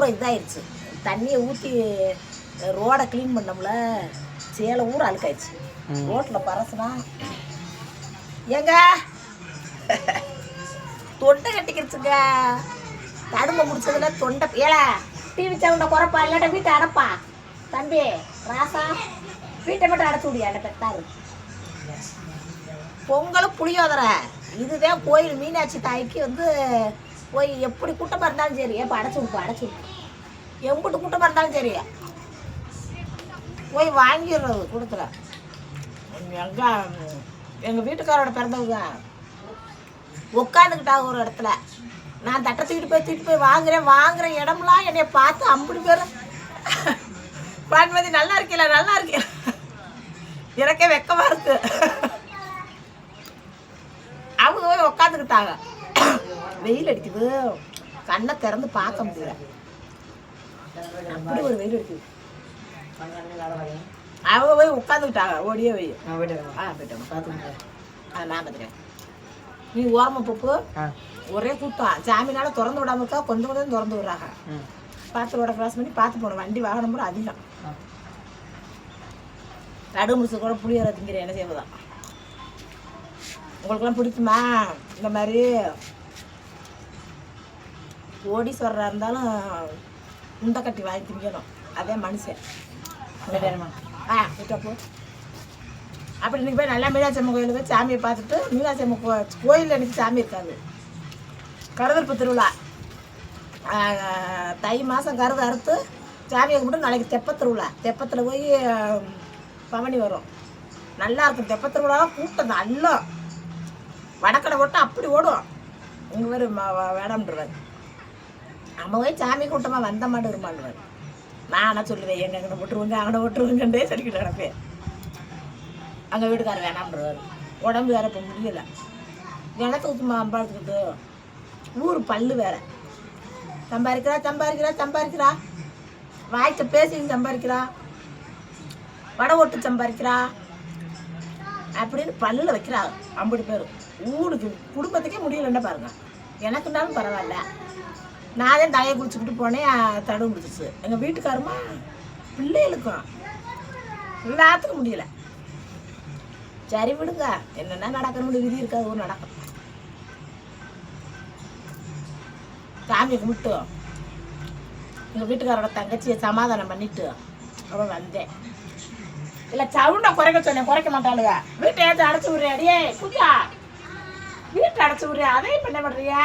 பூரா இதாயிருச்சு. தண்ணியை ஊற்றி ரோடை க்ளீன் பண்ணோம்ல சேலை ஊரா அழுக்காயிடுச்சு ரோட்டில் பறசுனா ஏங்க? தொண்டை கட்டிக்கிடுச்சுங்க தடுமை முடிச்சதுல தொண்டை ஏல டிவி சவுண்ட குறைப்பா இல்லாட்ட வீட்டை அடைப்பா. தம்பி ராசா வீட்டை மட்டும் அடைச்சு விடியா என்ன பெத்தாரு பொங்கலும் புளியோதரை. இதுதான் கோயில் மீனாட்சி தாய்க்கு வந்து போய் எப்படி கூட்டமாக இருந்தாலும் சரி. ஏப்பா அடைச்சி விடுப்பா அடைச்சி விடு. எம்பிட்டு கூட்டமாக இருந்தாலும் சரி. போய் வாங்கிடுறது கொடுத்துல எங்க எங்கள் வீட்டுக்காரோட பிறந்தவங்க. உட்காந்துக்கிட்டாங்க ஒரு இடத்துல. நான் தட்டை தூக்கிட்டு போய் தூக்கிட்டு போய் வாங்குறேன் வாங்குற இடம்லாம் என்னை பார்த்து அம்புடி பேர். பான்மதி நல்லா இருக்கல நல்லா இருக்கீல எனக்கே வெக்கமாக இருக்கு. அவங்க போய் உட்காந்துக்கிட்டாங்க வெயில் அடிக்குது கண்ணை திறந்து பார்க்க முடியல. அப்படி ஒரு வெயில் அடிக்குது. அவங்க போய் உட்காந்துக்கிட்டாங்க ஓடியே போய். ஆ போயிட்டோம் பார்த்துக்கோங்க. ஆ நான் பார்த்துக்கிறேன். நீ ஓரமாக போப்பு ஒரே கூட்டம் சாமினால திறந்து விடாம இருக்கா? கொஞ்சம் கொஞ்சம் திறந்து விடுறாங்க. பார்த்து ரோட கிராஸ் பண்ணி பார்த்து போகணும் வண்டி வாகனம் கூட அதிகம். நடு முடிச்சு கூட புளியோர திங்கிற என்ன செய்வதான் உங்களுக்குலாம் பிடிக்குமா? இந்த மாதிரி கோடீஸ்வரராக இருந்தாலும் உண்டை கட்டி வாங்கி திங்கணும். அதே மனுஷன். ஆ விட்டப்போ அப்படி இன்னைக்கு போய் நல்லா மீனாட்சி அம்மன் கோயிலுக்கு போய் சாமியை பார்த்துட்டு மீனாட்சி அம்மன் கோ கோயிலில் எனக்கு சாமி இருக்காது. கருதல்பு திருவிழா. தை மாதம் கருது அறுத்து சாமியை கும்பிட்டு நாளைக்கு தெப்ப திருவிழா. தெப்பத்தில் போய் பவனி வரும். நல்லா இருக்கும். தெப்ப திருவிழாலாம் கூட்டம் நல்லா. வடக்கடை போட்டு அப்படி ஓடும். உங்கள் பேர் வேடாம்ன்றவர். நம்ம போய் சாமி கூட்டமாக வந்த மாட்டு இருமாண்டுவார் நான் என்ன சொல்லுவேன் எங்க அங்கே விட்டுருவங்க அங்கே விட்டுருவங்கன்றே சொல்லிக்கிட்டு கிடப்பேன். அங்கே வீட்டுக்காரர் வேணாம்ன்றவர் உடம்பு வேற இப்போ முடியல. கிணத்து ஊற்றுமா அம்பாடுத்துக்கிட்டு ஊர் பல்லு வேற. சம்பாதிக்கிறா சம்பாதிக்கிறா சம்பாதிக்கிறா. வாய்க்க பேசி சம்பாதிக்கிறா. வடை ஓட்டு சம்பாதிக்கிறா. அப்படின்னு பல்லில் வைக்கிறா ஐம்பது பேர். ஊருக்கு குடும்பத்துக்கே முடியலன்னு பாருங்க. எனக்குனாலும் பரவாயில்ல. நான் தான் தலையை குளிச்சுக்கிட்டு போனேன் தடு முடிச்சிச்சு எங்கள் வீட்டுக்காரமா பிள்ளைகளுக்கும் எல்லாத்துக்கும் முடியல. சரி விடுங்க என்னென்ன நடக்கணும்னு விதி இருக்காது ஒரு நடக்கும். சாமியை கும்பிட்டு எங்கள் வீட்டுக்காரோட தங்கச்சியை சமாதானம் பண்ணிட்டு அவன் வந்தேன். இல்லை சவுண்டை குறைக்க சொன்னேன் குறைக்க மாட்டாளுங்க வீட்டை ஏற்று அடைச்சி விடுறியா அடியே குஞ்சா வீட்டை அடைச்சி விடுறியா? அதையும் பண்ண மாட்டேறியா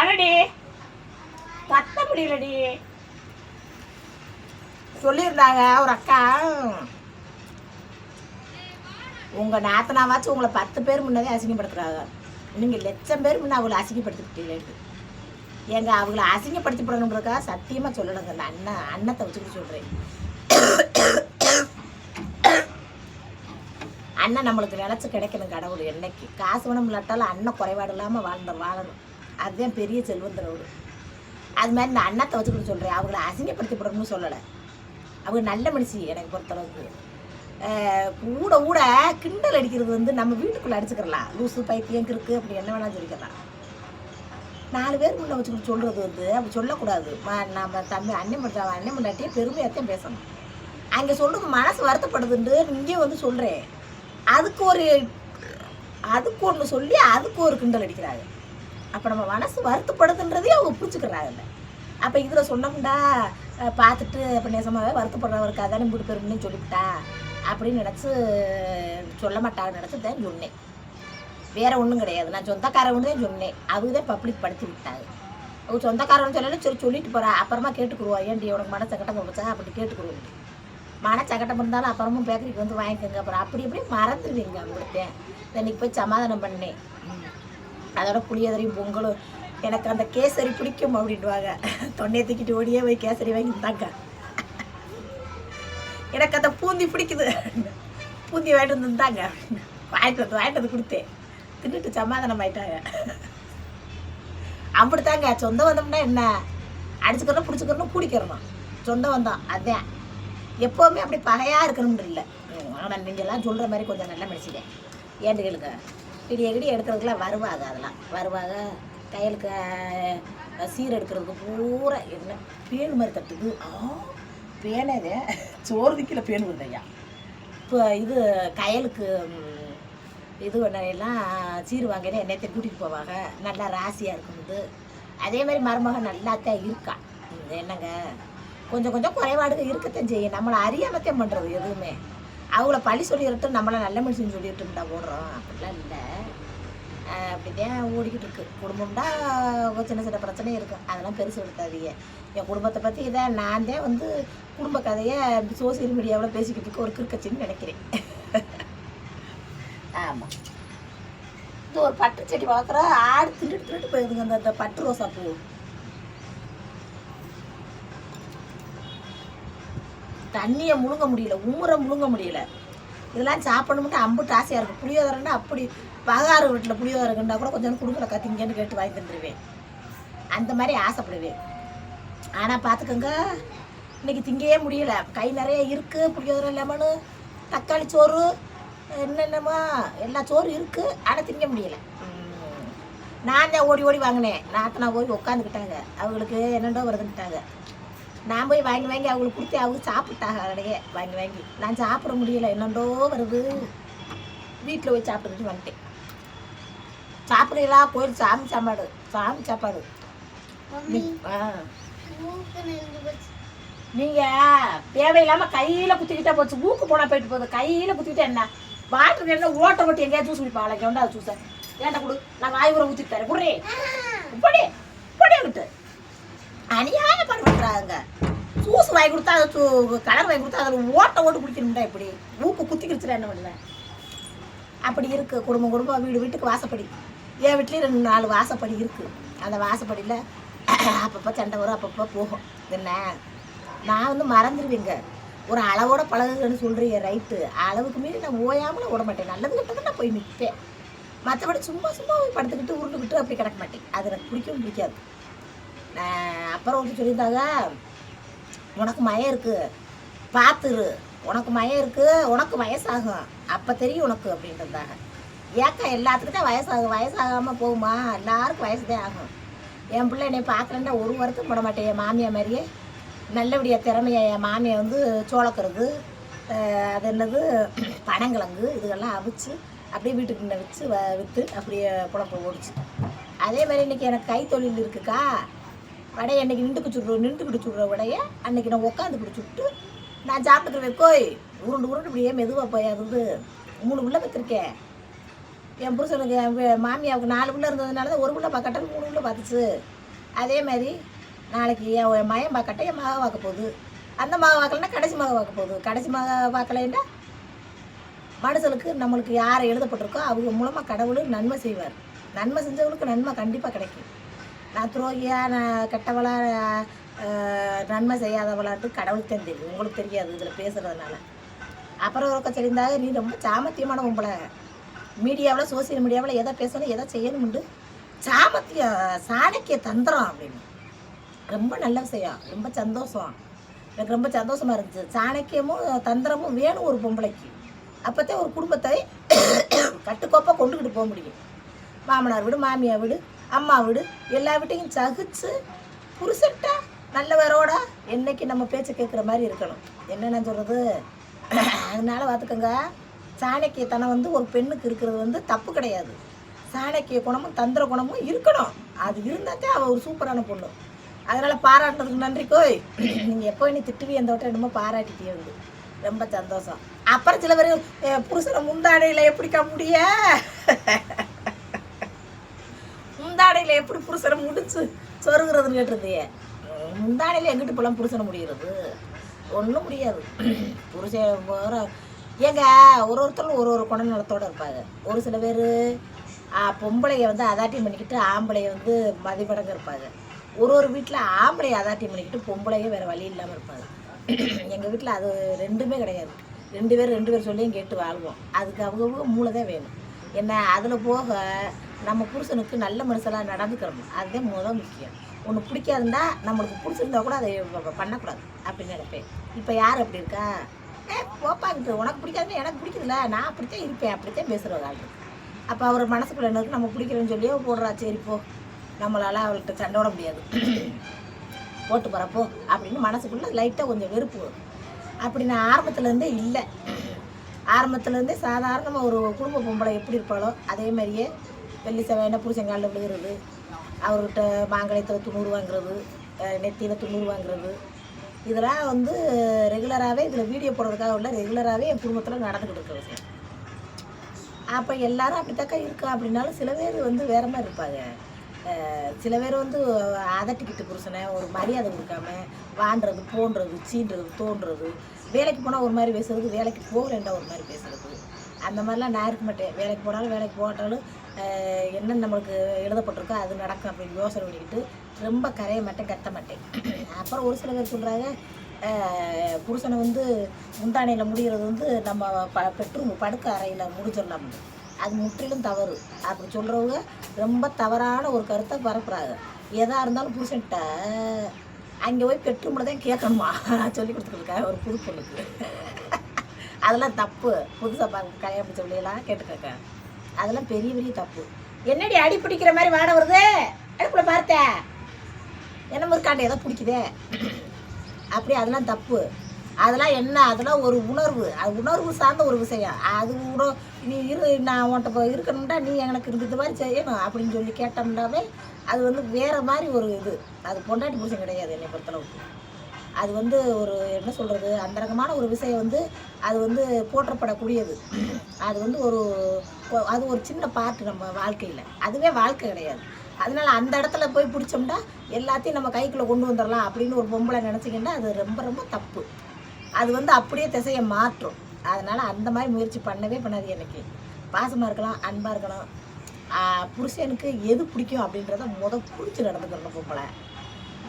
அடடி. கத்த முடியலடி. சொல்லியிருந்தாங்க ஒரு அக்கா. உங்கள் நாத்தனாவாச்சும் உங்களை பத்து பேர் முன்னதே அசிங்கப்படுத்துகிறாங்க நீங்கள் லட்சம் பேர் முன்னே அவங்கள அசிங்கப்படுத்திக்கிட்டீங்க ஏங்க அவங்கள அசிங்கப்படுத்திப்படணுன்றக்கா சத்தியமாக சொல்லணுங்க. அந்த அண்ணன் அண்ணத்தை வச்சுக்கிட்டு சொல்கிறேன் அண்ணன் நம்மளுக்கு நினச்சி கிடைக்கணும் கடவுள். என்னைக்கு காசு வேணும் இல்லாட்டாலும் அண்ணன் குறைபாடு இல்லாமல் வாழ்ந்த வாழணும். அதுதான் பெரிய செல்வந்தரோடு அது மாதிரி நான் அண்ணத்தை வச்சுக்கிட்டு சொல்கிறேன் அவங்கள அசிங்கப்படுத்திப்படணும்னு சொல்லலை. அவங்க நல்ல மனுஷி எனக்கு பொறுத்தளவுக்கு. கூட கூட கிண்டல் அடிக்கிறது வந்து நம்ம வீட்டுக்குள்ளே அடிச்சுக்கிறலாம். லூசு பைத்தியம் கிறுக்கு அப்படி என்ன வேணாலும் சொல்லிக்கலாம். நாலு பேர் முன்ன வச்சுக்கிட்டு சொல்கிறது வந்து அப்படி சொல்லக்கூடாது. ம நம்ம தம்பி அண்ணன் பண்ணுறாங்க அண்ணன் பண்ணாட்டியே பெருமையாகத்தான் பேசணும். அங்கே சொல்கிறது மனசு வருத்தப்படுதுன்ட்டு இங்கே வந்து சொல்கிறேன் அதுக்கு ஒரு அதுக்கு ஒன்று சொல்லி அதுக்கு ஒரு கிண்டல் அடிக்கிறாங்க. அப்போ நம்ம மனசு வருத்தப்படுதுன்றதே அவங்க இல்லை அப்போ இதில் சொன்னோம்டா பார்த்துட்டு அப்போ நேசமாகவே வருத்தப்படுறவருக்கு அதானே இப்படி பெருமைன்னு சொல்லிவிட்டா? அப்படின்னு நினச்சி சொல்ல மாட்டாங்க நினச்சி தான் சொன்னேன். வேற ஒன்றும் கிடையாது. நான் சொந்தக்காரவனு தான் சொன்னேன். அவங்க தான் பப்ளிக் படுத்தி விட்டாங்க. அவங்க சொந்தக்காரன் சொல்லல சரி சொல்லிட்டு போகிறா அப்புறமா கேட்டுக்குருவா. ஏன்டி உனக்கு மன சக்கட்டம் போச்சா? அப்படி கேட்டுக்குருவோம். மன சக்கட்டம் இருந்தாலும் அப்புறமும் பேக்கரிக்கு வந்து வாங்கிக்கோங்க. அப்புறம் அப்படி இப்படி மறந்துடுவீங்க அவங்கள்ட்ட. இன்னைக்கு போய் சமாதானம் பண்ணேன். அதோட புளியதரையும் பொங்கலும். எனக்கு அந்த கேசரி பிடிக்கும் அப்படின்வாங்க தொண்டையை தூக்கிட்டு ஓடியே போய் கேசரி வாங்கி தாங்க எனக்கு அந்த பூந்தி பிடிக்குது. பூந்தி வாங்கிட்டு வந்து இருந்தாங்க வாங்கிட்டு வந்து வாங்கிட்டு வந்து கொடுத்தேன். தின்னுட்டு சமாதானம் ஆயிட்டாங்க. அப்படித்தாங்க சொந்த வந்தோம்னா என்ன? அடிச்சுக்கிறோம் பிடிச்சிக்கிறோம் பிடிக்கிறோம் சொந்த வந்தோம். அதான். எப்போவுமே அப்படி பகையாக இருக்கணும்னு இல்லை. ஆனால் நீங்கள்லாம் சொல்கிற மாதிரி கொஞ்சம் நல்ல ஏன்னு கேளுங்க? இடி இடி எடுக்கிறதுக்குலாம் வருவாங்க அதெல்லாம். வருவாங்க கையலுக்கு சீர் எடுக்கிறதுக்கு பூரா என்ன பேன் மாதிரி தட்டுது ஆ பேனே சோறு திக்கில பேன் வருதையா இப்போ இது கயலுக்கு இது எல்லாம் சீர் வாங்கினா என்னத்தை கூட்டிகிட்டு போவாங்க. நல்லா ராசியாக இருக்குது அதே மாதிரி மருமகன் நல்லாத்தான் இருக்கா. என்னங்க? கொஞ்சம் கொஞ்சம் குறைபாடுகள் இருக்கத்தான் செய்யும். நம்மளை அறியாமத்தான் பண்ணுறது எதுவுமே. அவங்கள பழி சொல்லிடுறது நம்மளை நல்ல மனுஷன் சொல்லிட்டும்டா ஓடுறோம் அப்படிலாம் இல்லை. அப்படிதான் ஓடிக்கிட்டு இருக்கு. குடும்பம்டா சின்ன சின்ன பிரச்சனை இருக்கும் அதெல்லாம் பெருசு எடுக்காதீங்க. என் குடும்பத்தை பற்றி இதை நான் தான் வந்து குடும்ப கதையை சோசியல் மீடியாவில் பேசிக்கிட்டு இருக்க ஒரு கிறுக்கச்சின்னு நினைக்கிறேன். ஆமாம் இது ஒரு பட்டு செடி வளர்க்குறோம் ஆடு திருட்டு திருட்டு போயிருதுங்க. அந்த அந்த பட்டு ரோசா பூ. தண்ணியை முழுங்க முடியல உமுற முழுங்க முடியல. இதெல்லாம் சாப்பிடணும்ட்டு அம்புட்டு ஆசையாக இருக்கும் புளியோதரைன்னா அப்படி பகாரு வீட்டில் புளியோதரை கண்டா கூட கொஞ்சம் கொடுக்கல கத்திங்கன்னு கேட்டு வாங்கி தந்துடுவேன் அந்த மாதிரி ஆசைப்படுவேன். ஆனால் பார்த்துக்கோங்க இன்றைக்கி திங்கவே முடியல. கை நிறைய இருக்குது புளியோதரை லெமனு தக்காளி சோறு என்னென்னமோ எல்லா சோறு இருக்குது ஆனால் திங்க முடியல. நான் தான் ஓடி ஓடி வாங்கினேன்? நாத்தனா போய் உட்காந்துக்கிட்டாங்க அவங்களுக்கு என்னென்னோ வருதுன்ட்டாங்க நான் போய் வாங்கி வாங்கி அவங்களுக்கு கொடுத்து அவங்க சாப்பிட்டாங்க கடையே வாங்கி வாங்கி. நான் சாப்பிட முடியல என்னண்டோ வருது. வீட்டில் போய் சாப்பிட்டுட்டு வந்துட்டேன். சாப்பிடலா கோயில் சாமி சாப்பாடு சாமி சாப்பாடு. நீங்கள் தேவையில்லாமல் கையில் குத்திக்கிட்டா போச்சு ஊக்கு போனால் போயிட்டு போகுது. கையில் குத்திக்கிட்டா என்ன? வாட்டர் என்ன ஓட்ட ஓட்டி எங்கேயாவது ஜூஸ் குடிப்பாங்களா கேண்டா ஜூஸை ஏன்டா கொடு? நான் வாய் ஊற ஊற்றிட்டு தரேன். குடுறே. பொடி பொடி விட்டு. அநியாய பண்ணுறாங்க ஜூஸ் வாங்கி கொடுத்தா அது கலர் வாங்கி கொடுத்தா அதில் ஓட்ட ஓட்டு குடிக்கணும்டா இப்படி. ஊக்கு குத்திக்கிடுச்சுல என்ன பண்ணல அப்படி இருக்குது குடும்பம் குடும்பம் வீடு வீட்டுக்கு வாசப்படி. என் வீட்லேயும் ரெண்டு நாலு வாசப்படி இருக்குது அந்த வாசப்படியில் அப்பப்போ சண்டை வரும் அப்பப்போ போகும். என்ன? நான் வந்து மறந்துடுவேங்க ஒரு அளவோட பழகுன்னு சொல்கிறீங்க ரைட்டு அளவுக்கு மீறி நான் ஓயாமல் விட மாட்டேன். நல்லது கிட்ட நான் போய் நிற்பேன் மற்றபடி சும்மா சும்மா போய் படுத்துக்கிட்டு உருண்டுக்கிட்டு அப்படி கிடக்க மாட்டேன். அது எனக்கு பிடிக்கவும் பிடிக்காது. அப்புறம் வந்து சொல்லியிருந்தாங்க உனக்கு மயம் இருக்குது பார்த்துரு உனக்கு மயம் இருக்குது உனக்கு வயசாகும் அப்போ தெரியும் உனக்கு அப்படின்றதாக ஏக்கா எல்லாத்துக்கும் வயசாகும் வயசாகாமல் போகுமா? எல்லாருக்கும் வயசு தான் ஆகும். என் பிள்ளை என்னை பார்க்குறேன்டா ஒரு வருத்தம் போட மாட்டேன் என் மாமியா மாதிரியே. நல்லபடியாக திறமையை என் மாமியை வந்து சோளக்கிறது அது என்னது பனங்கிழங்கு இதுகெல்லாம் அவிச்சு அப்படியே வீட்டுக்கு முன்ன வச்சு வ விற்று அப்படியே குழப்பம் ஓடிச்சு அதே மாதிரி இன்னைக்கு எனக்கு கைத்தொழில் இருக்குக்கா. வடையை அன்னைக்கு நின்று சுடுற நின்றுக்கிட்டு சுடுற வடையை அன்னைக்கு நான் உட்காந்து பிடிச்சி நான் சாப்பிட்டுக்கிறேன் கோய் உருண்டு உருண்டு இப்படியே மெதுவாக போய் அது வந்து மூணு பிள்ளை வச்சுருக்கேன். என் புருஷனுக்கு என் மாமியாவுக்கு நாலு உள்ள இருந்ததுனால தான் ஒரு உள்ள பார்க்கட்டும் மூணு உள்ள பார்த்துச்சு. அதே மாதிரி நாளைக்கு என் மயம் பார்க்கட்டும் என் மக பார்க்க போகுது. அந்த மக பார்க்கலன்னா கடைசி மக பார்க்க போகுது. கடைசி மக பார்க்கலைன்னா மனுஷனுக்கு நம்மளுக்கு யார் எழுதப்பட்டிருக்கோ அவங்க மூலமாக கடவுள் நன்மை செய்வார். நன்மை செஞ்சவங்களுக்கு நன்மை கண்டிப்பாக கிடைக்கும். நான் துரோகியா நான் கெட்டவளா நன்மை செய்யாதவளாட்டு கடவுளுக்கு தான் தெரியும் உங்களுக்கு தெரியாது இதில் பேசுகிறதுனால அப்புறம் ஒருக்க தெரிந்தாக நீ ரொம்ப சாமத்தியமான உங்களை மீடியாவில் சோசியல் மீடியாவில் எதை பேசணும் எதை செய்யணும்ண்டு சாமத்தியம் சாணக்கிய தந்திரம் அப்படின்னு. ரொம்ப நல்ல விஷயம். ரொம்ப சந்தோஷம். எனக்கு ரொம்ப சந்தோஷமாக இருந்துச்சு. சாணக்கியமும் தந்திரமும் வேணும் ஒரு பொம்பளைக்கு. அப்போத்தே ஒரு குடும்பத்தை கட்டுக்கோப்பாக கொண்டுக்கிட்டு போக முடியும். மாமனார் வீடு மாமியார் வீடு அம்மா வீடு. எல்லா வீட்டையும் சகிச்சு புருஷன்ட்ட நல்லவரோட என்னைக்கு நம்ம பேச்சை கேட்குற மாதிரி இருக்கணும். என்னென்ன சொல்கிறது அதனால பார்த்துக்கோங்க. சாணக்கியத்தனம் வந்து ஒரு பெண்ணுக்கு இருக்கிறது வந்து தப்பு கிடையாது. சாணக்கிய குணமும் தந்திர குணமும் இருக்கணும். அது இருந்தாத்தே அவள் ஒரு சூப்பரான பொண்ணு. அதனால் பாராட்டுறதுக்கு நன்றி கோய். நீங்கள் எப்போ நீ திட்டுவி அந்த வட்டம் என்னமோ பாராட்டிட்டே வந்து ரொம்ப சந்தோஷம். அப்புறம் சில பேர் புருஷனை முந்தாடையில் எப்படிக்கா முடிய? முந்தாடையில் எப்படி புருஷனை முடிச்சு சொருகிறதுன்னு கேட்டிருந்தியே? முந்தாடையில் எங்கிட்டு போகலாம் புருஷனை முடிகிறது? ஒன்றும் முடியாது. புருஷன் போகிற ஏங்க ஒரு ஒருத்தரும் ஒரு ஒரு குணநலத்தோடு இருப்பாங்க. ஒரு சில பேர் பொம்பளைய வந்து அதாட்டியம் பண்ணிக்கிட்டு ஆம்பளைய வந்து மதிப்படங்க இருப்பாங்க. ஒரு ஒரு வீட்டில் ஆம்பளைய அதாட்டியம் பண்ணிக்கிட்டு பொம்பளைய வேறு வழி இல்லாமல் இருப்பாங்க. எங்கள் வீட்டில் அது ரெண்டுமே கிடையாது. ரெண்டு பேர் ரெண்டு பேர் சொல்லியும் கேட்டு வாழ்வோம். அதுக்கு அவங்கவுங்க மூளை தான் வேணும். என்ன அதில் போக நம்ம புருஷனுக்கு நல்ல மனுஷனாக நடந்துக்கிறோம். அதுதான் முதல் முக்கியம். ஒன்று பிடிக்காதுன்னா நம்மளுக்கு பிடிச்சிருந்தா கூட அதை பண்ணக்கூடாது. அப்படின்னு நினைப்பேன். இப்போ யார் அப்படி இருக்கா? ஏ போப்பாங்கிட்டு உனக்கு பிடிக்காதுன்னு எனக்கு பிடிக்குதுல்ல. நான் அப்படித்தான் இருப்பேன். அப்படித்தான் பேசுகிற ஆள் அப்போ அவர் மனசுக்குள்ள என்ன நம்ம பிடிக்கிறேன்னு சொல்லியே போடுறா சரி போ. நம்மளால் அவள்கிட்ட சண்டை விட முடியாது. போட்டு போகிறப்போ அப்படின்னு மனசுக்குள்ளே லைட்டாக கொஞ்சம் வெறுப்பு வரும். அப்படி நான் ஆரம்பத்துலேருந்தே இல்லை. ஆரம்பத்துலேருந்தே சாதாரணமாக ஒரு குடும்ப பொம்பளை எப்படி இருப்பாளோ அதே மாதிரியே வெள்ளி செவ்வாயினா புருஷங்காலில் விழுகிறது. அவர்கிட்ட மாங்கலயத்தில் துண்ணூறு வாங்குறது நெத்தியில் துண்ணூறு வாங்குறது. இதெல்லாம் வந்து ரெகுலராகவே இதில் வீடியோ போடுறதுக்காக உள்ள ரெகுலராகவே என் குடும்பத்தில் நடந்துக்கிட்டு இருக்கிறது சார் அப்போ எல்லாரும் அப்படித்தாக்கா இருக்கா? அப்படின்னாலும் சில பேர் வந்து வேற மாதிரி இருப்பாங்க. சில பேர் வந்து அதட்டிக்கிட்டு புருஷனை ஒரு மரியாதை கொடுக்காம வாண்டுறது போன்றது சீன்றது தோன்றது. வேலைக்கு போனால் ஒரு மாதிரி பேசுறது வேலைக்கு போகலண்டா ஒரு மாதிரி பேசுறது. அந்த மாதிரிலாம் நான் இருக்க மாட்டேன். வேலைக்கு போனாலும் வேலைக்கு போட்டாலும் என்ன நம்மளுக்கு எழுதப்பட்டிருக்கோ அது நடக்கும் அப்படின்னு யோசனை பண்ணிக்கிட்டு ரொம்ப கரைய மாட்டேன் கத்த மாட்டேன். அப்புறம் ஒரு சில பேர் சொல்கிறாங்க புருஷனை வந்து முந்தானையில் முடிகிறது வந்து நம்ம ப பெட்ரூம் படுக்க அறையில் முடிச்சிடலாம். அது முற்றிலும் தவறு. அப்படி சொல்கிறவங்க ரொம்ப தவறான ஒரு கருத்தை பரப்புறாங்க. எதாக இருந்தாலும் புருஷன்கிட்ட அங்கே போய் பெட்ரூமில் தான் கேட்கணுமா? சொல்லி கொடுத்துருக்கா ஒரு புது பொண்ணுக்கு. அதெல்லாம் தப்பு. புதுசாக பார்க்க கல்யாணம் சொல்லியெல்லாம் கேட்டுக்கக்க அதெல்லாம் பெரிய பெரிய தப்பு. என்னடி அடி பிடிக்கிற மாதிரி வாட வருது? அடுப்புல பார்த்த. என்ன முருக்காண்ட ஏதோ பிடிக்குதே. அப்படி அதெல்லாம் தப்பு. அதெல்லாம் என்ன? அதெல்லாம் ஒரு உணர்வு. அது உணர்வு சார்ந்த ஒரு விஷயம். அது கூட நீ இரு நான் உன்ட்ட இப்போ இருக்கணும்டா நீ எனக்கு இருக்கிறது மாதிரி செய்யணும் அப்படின்னு சொல்லி கேட்டோம்னாவே அது வந்து வேறு மாதிரி ஒரு இது. அது பொண்டாட்டி புருஷன் கிடையாது என்னை பொறுத்தளவுக்கு. அது வந்து ஒரு என்ன சொல்கிறது அந்த ரகமான ஒரு விஷயம் வந்து அது வந்து போற்றப்படக்கூடியது. அது வந்து ஒரு அது ஒரு சின்ன பார்ட் நம்ம வாழ்க்கையில். அதுவே வாழ்க்கை கிடையாது. அதனால அந்த இடத்துல போய் பிடிச்சோம்னா எல்லாத்தையும் நம்ம கைக்குள்ளே கொண்டு வந்துடலாம் அப்படின்னு ஒரு பொம்பளை நினச்சிக்கிட்டா அது ரொம்ப ரொம்ப தப்பு. அது வந்து அப்படியே திசையை மாற்றும். அதனால் அந்த மாதிரி முயற்சி பண்ணவே பண்ணாது எனக்கு பாசமாக இருக்கலாம் அன்பாக இருக்கலாம். புருஷனுக்கு எது பிடிக்கும் அப்படின்றத முத பிடிச்சி நடந்துக்கிறணும் பொம்பளை.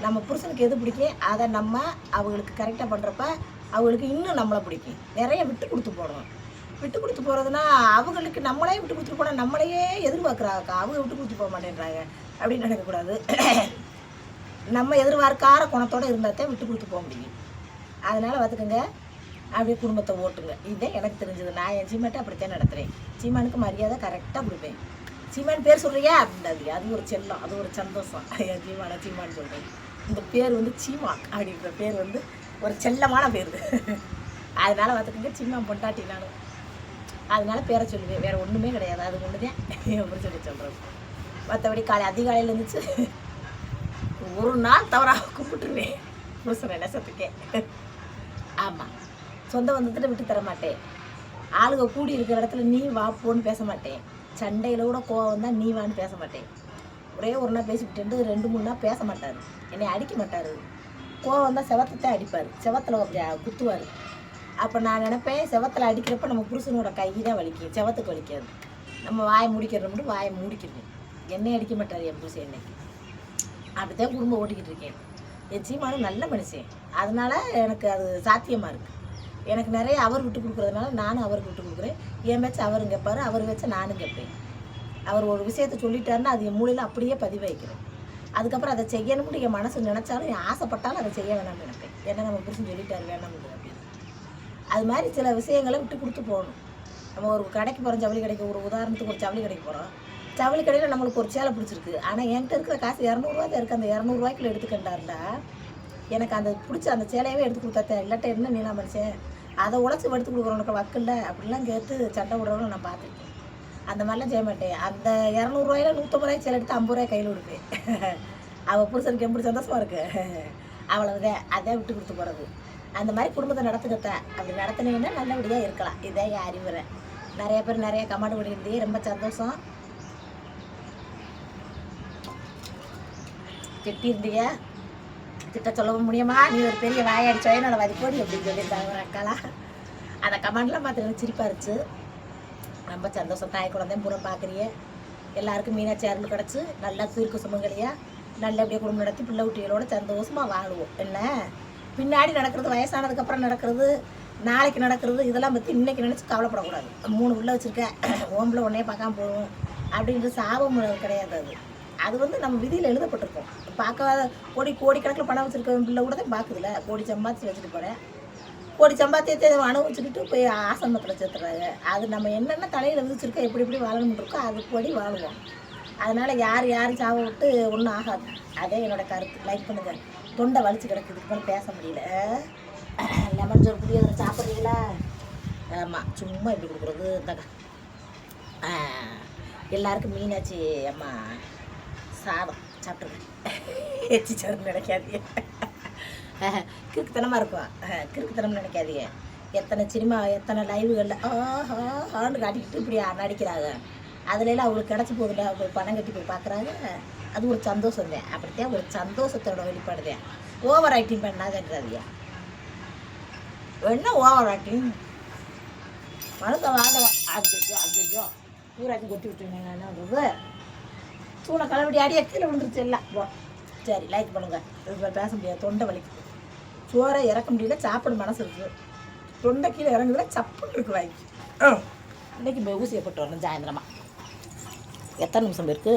நம்ம புருஷனுக்கு எது பிடிக்கும் அதை நம்ம அவங்களுக்கு கரெக்டாக பண்ணுறப்ப அவங்களுக்கு இன்னும் நம்மளை பிடிக்கும். நிறைய விட்டு கொடுத்து போடணும். விட்டு கொடுத்து போகிறதுனா அவங்களுக்கு நம்மளே விட்டு கொடுத்துட்டு போனால் நம்மளையே எதிர்பார்க்குறாங்க அவங்க விட்டு கொடுத்து போக மாட்டேன்றாங்க. அப்படின்னு நினைக்கக்கூடாது. நம்ம எதிர்பார்க்கார குணத்தோடு இருந்தால் தான் விட்டு கொடுத்து போக முடியும். அதனால் பார்த்துக்கோங்க. அப்படியே குடும்பத்தை ஓட்டுங்க. இதுதான் எனக்கு தெரிஞ்சது. நான் என் சீமெண்ட்டை அப்படித்தான் நடத்துகிறேன் சீமானுக்கு மரியாதை கரெக்டாக கொடுப்பேன். சீமான் பேர் சொல்கிறியா அப்படின்றது அது ஒரு செல்லம். அது ஒரு சந்தோஷம். என் சீமானை சீமான் சொல்கிறேன் இந்த பேர் வந்து சீமான் அப்படின்ற பேர் வந்து ஒரு செல்லமான பேர். அதனால் பார்த்துக்கங்க சீமான் பொண்டாட்டி நானும் அதனால பேரை சொல்லுவேன். வேறு ஒன்றுமே கிடையாது. அது ஒன்று தான் அப்படி சொல்லி சொல்கிறேன் மற்றபடி காலை அதிகாலையில் இருந்துச்சு ஒரு நாள் தவறாக கூப்பிட்டுருவேன் புருஷனை நெசத்துக்கே. ஆமாம் சொந்த பந்தத்தில் விட்டு தர மாட்டேன். ஆளுங்க கூடி இருக்கிற இடத்துல நீ வா போன்னு பேச மாட்டேன். சண்டையில் கூட கோவம் தான் நீ வான்னு பேச மாட்டேன். ஒரே ஒரு நாள் பேசிவிட்டு ரெண்டு மூணு நாள் பேச மாட்டார். என்னை அடிக்க மாட்டார். கோவம் வந்தால் செவத்தத்தை அடிப்பார். செவத்தில் அப்படி குத்துவார். அப்போ நான் நினைப்பேன் செவத்தில் அடிக்கிறப்ப நம்ம புருஷனோட கை தான் வலிக்கும். செவத்துக்கு வலிக்காது. நம்ம வாயை முடிக்கிற மட்டும் வாயை மூடிக்கிறேன். என்னை அடிக்க மாட்டார் என் புருஷன் என்னைக்கு அப்படித்தான் குடும்பம் ஓட்டிக்கிட்டு இருக்கேன். என் சீமானும் நல்ல மனுஷன். அதனால எனக்கு அது சாத்தியமாக இருக்குது எனக்கு நிறைய அவர் விட்டு கொடுக்குறதுனால நானும் அவருக்கு விட்டு கொடுக்குறேன். என் வச்சு அவரும் கேட்பாரு அவர் வச்சு நானும் கேட்பேன் அவர் ஒரு விஷயத்த சொல்லிட்டாருன்னா அது என் மூளையில் அப்படியே வைக்கிறோம் அதுக்கப்புறம் அதை செய்யணும்னு என் மனசு நினச்சாலும் என் ஆசைப்பட்டாலும் அதை செய்ய வேணாம்னு நினைப்பேன். ஏன்னா நம்ம புருஷன் சொல்லிட்டாரு வேணாம் அப்படின்னு. அது மாதிரி சில விஷயங்களை விட்டு கொடுத்து போகணும். நம்ம ஒரு கடைக்கு போகிறோம் ஜவுளி கடைக்கு ஒரு உதாரணத்துக்கு ஒரு ஜவுளி கடைக்கு போகிறோம் ஜவுளி கடையில் நம்மளுக்கு ஒரு சேலை பிடிச்சிருக்கு. ஆனால் என்கிட்ட இருக்கிற காசு இரநூறுவா தான் இருக்குது அந்த இரநூறுவாய்க்குள்ள எடுத்துக்கிட்டாருண்டா எனக்கு அந்த பிடிச்ச அந்த சேலையவே எடுத்து கொடுத்தா இல்லாட்ட என்ன நீலா மனுஷன் அதை உழைச்சி எடுத்து கொடுக்குறவனுக்கு வக்கில்ல அப்படிலாம் கேட்டு சண்டை விடுறவங்க நான் பார்த்துருக்கேன். அந்த மாதிரிலாம் செய்ய மாட்டேன். அந்த இரநூறுவாயில நூற்றம்பது ரூபாய் சேலை எடுத்து ஐம்பது ரூபாய் கையில் கொடுப்பேன் அவள் புருஷனுக்கு எப்படி சந்தோஷமாக இருக்கு. அவ்வளவுதான். அதே விட்டு கொடுத்து போகிறது அந்த மாதிரி குடும்பத்தை நடத்துக்கத்த அப்படி நடத்துனீங்கன்னா நல்லபடியாக இருக்கலாம். இதே என் அறிவுரை. நிறைய பேர் நிறைய கமெண்ட் பண்ணியிருந்தே ரொம்ப சந்தோஷம். திட்டிருந்தீங்க. திட்ட சொல்ல முடியுமா? நீ ஒரு பெரிய வாயாடிச்சோ சுயநலவாதி வதிப்போடி அப்படின்னு சொல்லியிருந்தாங்க ஒரு அக்காலா அந்த கமெண்ட்லாம் பார்த்து சிரிப்பாக சிரிப்பா இருந்துச்சு. ரொம்ப சந்தோஷம் தாய் குழந்தையும் பூரா பார்க்குறிய எல்லாருக்கும் மீனாட்சி அருள் கிடச்சி நல்லா தீர்க்க நல்ல நல்லபடியாக குடும்பம் நடத்தி பிள்ளை குட்டிகளோட சந்தோஷமாக வாழுவோம். என்ன? பின்னாடி நடக்கிறது வயசானதுக்கப்புறம் நடக்கிறது நாளைக்கு நடக்கிறது இதெல்லாம் பற்றி இன்றைக்கி நினச்சி கவலைப்படக்கூடாது. மூணு பிள்ளை வச்சுருக்கேன் ஓம்பில் உடனே பார்க்காம போகும் அப்படின்ற சாபம் கிடையாது அது. அது வந்து நம்ம விதியில் எழுதப்பட்டிருக்கோம். பார்க்காத கோடி கோடிக்கணக்கில் பணம் வச்சுருக்க பிள்ளை கூட தான் பார்க்குதுல. கோடி சம்பாதிச்சு வச்சுட்டு போகிறேன் ஒரு சம்பாத்தியத்தை அனுபவிச்சுக்கிட்டு போய் ஆசிரமத்தில் சேர்த்துறாங்க. அது நம்ம என்னென்ன தலையில் விதிச்சிருக்கோம் எப்படி எப்படி வாழணும்னு இருக்கோ அதுபடி வாழுவோம். அதனால் யார் யார் சாவ விட்டு ஒன்றும் ஆகாது. அதே என்னோட கருத்து. லைக் பண்ணுங்க. தொண்டை வலிச்சு கிடக்குது இதுக்கு பேச முடியல. லெமன் சோறு புளியோதரை சாப்பிட்றீங்களா? ஆமாம் சும்மா இப்படி கொடுக்குறது. இந்தக்கா. எல்லாருக்கும் மீனாட்சி அம்மா சாதம் சாப்பிட்ருங்க எச்சி சோறு நினைக்காதீங்க கிறுக்குத்தனமாக இருக்கும். கிறுக்குத்தனம் நினைக்காதீங்க. எத்தனை சினிமா எத்தனை லைவுகளில் ஆஹா ஆண்டு காட்டிக்கிட்டு இப்படி நடிக்கிறாங்க. அதுலலாம் அவங்களுக்கு கிடச்சி போகுதுல அவங்க பணம் கட்டி போய் பார்க்குறாங்க அது ஒரு சந்தோஷம் தான் அப்படித்தான் ஒரு சந்தோஷத்தோட வெளிப்பாடு தான் ஓவர் ஆக்டிங் பண்ணாதன்றாதியா என்ன ஓவர் ஆக்டிங் மனசை வாங்க அஜோ அஜோ ஊராக்கி கொட்டி விட்டுருங்க என்ன சூளை கலவடி அடியே கீழே விழுந்துருச்சு எல்லாம். சரி லைக் பண்ணுங்கள் பேச முடியாது. தொண்டை வலிக்குது சோறை இறக்க முடியல சாப்பிட மனசு இருக்குது தொண்டை கீழே இறங்குதுல சப்புன்னு இருக்கு வாய்க்கு இன்னைக்கு போய் ஊசியை போட்டு வரணும் சாயந்தரமா. எத்தனை நிமிஷம் இருக்கு?